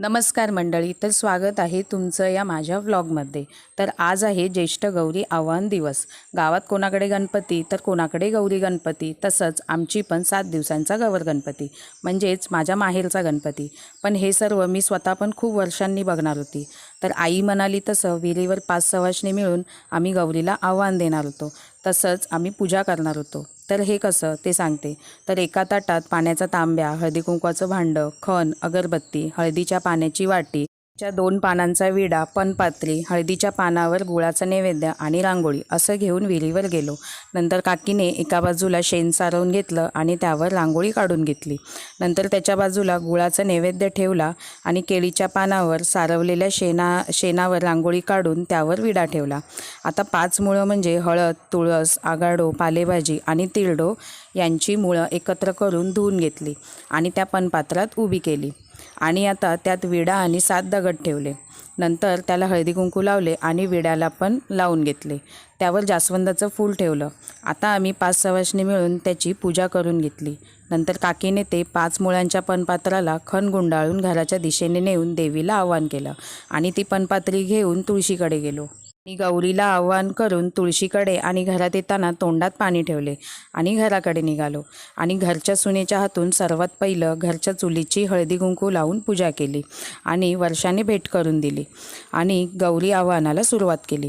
नमस्कार मंडळी तर स्वागत आहे तुमचं या माझ्या व्लॉगमध्ये. तर आज आहे ज्येष्ठ गौरी आव्हान दिवस. गावात कोणाकडे गणपती तर कोणाकडे गौरी गणपती तसंच आमची पण सात दिवसांचा गवर गणपती म्हणजेच माझ्या माहेरचा गणपती. पण हे सर्व मी स्वतः पण खूप वर्षांनी बघणार होती. तर आई म्हणाली तसं विहिरीवर पाच सवाशने मिळून आम्ही गौरीला आव्हान देणार होतो. तसंच आम्ही पूजा करणार होतो. तर हे कसं? ते सांगते. तर एका ताटात पाण्याचा तांब्या हळदी कुंकवाचं भांडं खण अगरबत्ती हळदीच्या पाण्याची वाटी च्या दोन पानांचा विडा पनपात्री हळदीच्या पानावर गुळाचा नैवेद्य आणि रांगोळी असं घेऊन विहिरीवर गेलो. नंतर काकीने एका बाजूला शेण सारवून घेतलं आणि त्यावर रांगोळी काढून घेतली. नंतर त्याच्या बाजूला गुळाचा नैवेद्य ठेवला आणि केळीच्या पानावर सारवलेल्या शेणा शेणावर रांगोळी काढून त्यावर विडा ठेवला. आता पाच मुळं म्हणजे हळद तुळस आगाडो पालेभाजी आणि तिळडो यांची मुळं एकत्र करून धुवून घेतली आणि त्या पनपात्रात उभी केली. आणि आता त्यात विडा आणि सात दगड ठेवले. नंतर त्याला हळदी कुंकू लावले आणि विड्याला पण लावून घेतले. त्यावर जास्वंदाचं फूल ठेवलं. आता आम्ही पाच सवाशने मिळून त्याची पूजा करून घेतली. नंतर काकीने ते पाच मुळांच्या पनपात्राला खण गुंडाळून घराच्या दिशेने नेऊन देवीला आवाहन केलं आणि ती पनपात्री घेऊन तुळशीकडे गेलो. मी गौरीला आव्हान करून तुळशीकडे आणि घरात येताना तोंडात पाणी ठेवले आणि घराकडे निघालो. आणि घरच्या सुनेच्या हातून सर्वात पहिलं घरच्या चुलीची हळदी कुंकू लावून पूजा केली आणि वर्षाने भेट करून दिली आणि गौरी आव्हानाला सुरुवात केली.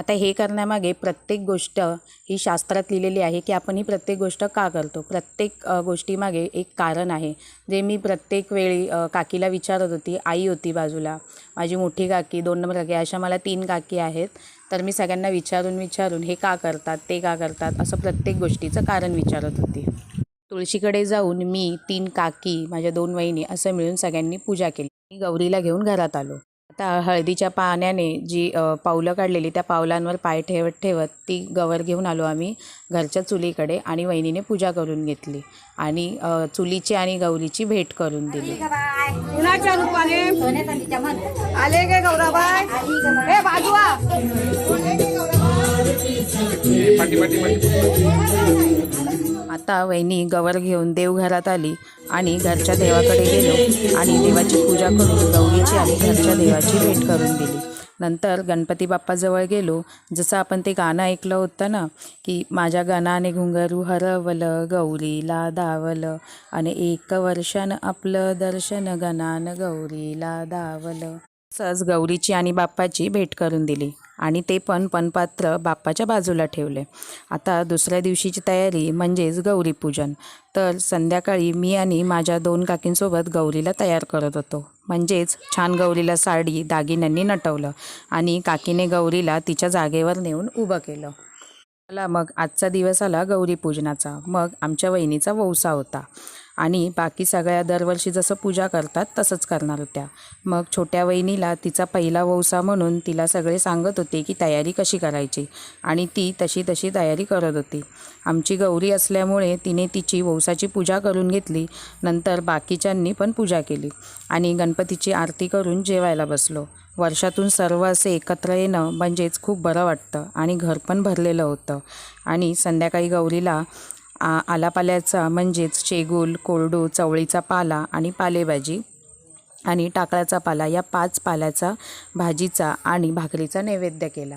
आता हे करण्यामागे प्रत्येक गोष्ट ही शास्त्रात लिहिलेली आहे की आपण ही प्रत्येक गोष्ट का करतो? प्रत्येक गोष्टीमागे एक कारण आहे. जे मी प्रत्येक वेळी काकीला विचारत होती आई होती बाजूला माझी मोठी काकी दोन नंबर काकी अशा मला तीन काकी आहेत. तर मी सगळ्यांना विचारून विचारून हे का करतात ते का करतात असं प्रत्येक गोष्टीचं कारण विचारत होती. तुळशीकडे जाऊन मी तीन काकी माझ्या दोन वहिनी असं मिळून सगळ्यांनी पूजा केली. मी गौरीला घेऊन घरात आलो. आता हळदीच्या पाण्याने जी पावलं काढलेली त्या पावलांवर पाय ठेवत ठेवत ती गवर घेऊन आलो आम्ही घरच्या चुलीकडे आणि वहिनीने पूजा करून घेतली आणि चुलीची आणि गौरीची भेट करून दिली. कुणाच्या रूपाने? आले गे गौराबाई. हे वाजता वहिनी गवर घेऊन देवघरात आली आणि घरच्या देवाकडे गेलो आणि देवाची पूजा करून गौरीची आणि घरच्या देवाची भेट करून दिली. नंतर गणपती बाप्पाजवळ गेलो. जसं आपण ते गाणं ऐकलं होतं ना की माझ्या गाणाने घुंगरू हरवलं गौरीला दावलं आणि एक वर्षानं आपलं दर्शन गणान गौरीला दावलं. सहज गौरीची आणि बाप्पाची भेट करून दिली. आणि ते पण पणपात्र बाप्पाच्या बाजूला ठेवले. आता दुसऱ्या दिवशीची तयारी म्हणजेच गौरीपूजन. तर संध्याकाळी मी आणि माझ्या दोन काकींसोबत गौरीला तयार करत होतो. म्हणजेच छान गौरीला साडी दागिन्यांनी नटवलं आणि काकीने गौरीला तिच्या जागेवर नेऊन उभं केलं. मला मग आजचा दिवस आला गौरीपूजनाचा. मग आमच्या वहिनीचा वौसा होता. आणि बाकी सगळ्या दरवर्षी जसं पूजा करतात तसंच करणार होत्या. मग छोट्या वहिनीला तिचा पहिला वौसा म्हणून तिला सगळे सांगत होते की तयारी कशी करायची. आणि ती तशी तशी तयारी करत होती. आमची गौरी असल्यामुळे तिने तिची वौसाची पूजा करून घेतली. नंतर बाकीच्यांनी पण पूजा केली. आणि गणपतीची आरती करून जेवायला बसलो. वर्षातून सर्व असे एकत्र येणं म्हणजेच खूप बरं वाटतं आणि घर पण भरलेलं होतं. आणि संध्याकाळी गौरीला आलापाल्याचा म्हणजेच शेगूल कोरडू चवळीचा पाला आणि पालेभाजी आणि टाकळाचा पाला या पाच पाल्याचा भाजीचा आणि भाकरीचा नैवेद्य केला.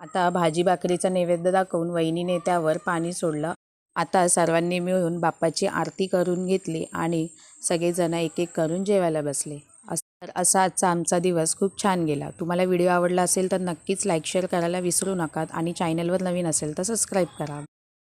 आता भाजी भाकरीचा नैवेद्य दाखवून वहिनीने त्यावर पाणी सोडलं. आता सर्वांनी मिळून बाप्पाची आरती करून घेतली आणि सगळेजण एक एक करून जेवायला बसले. अस- तर असा आजचा आमचा दिवस खूप छान गेला. तुम्हाला व्हिडिओ आवडला असेल तर नक्कीच लाईक शेअर करायला विसरू नका आणि चॅनलवर नवीन असेल तर सबस्क्राईब करा.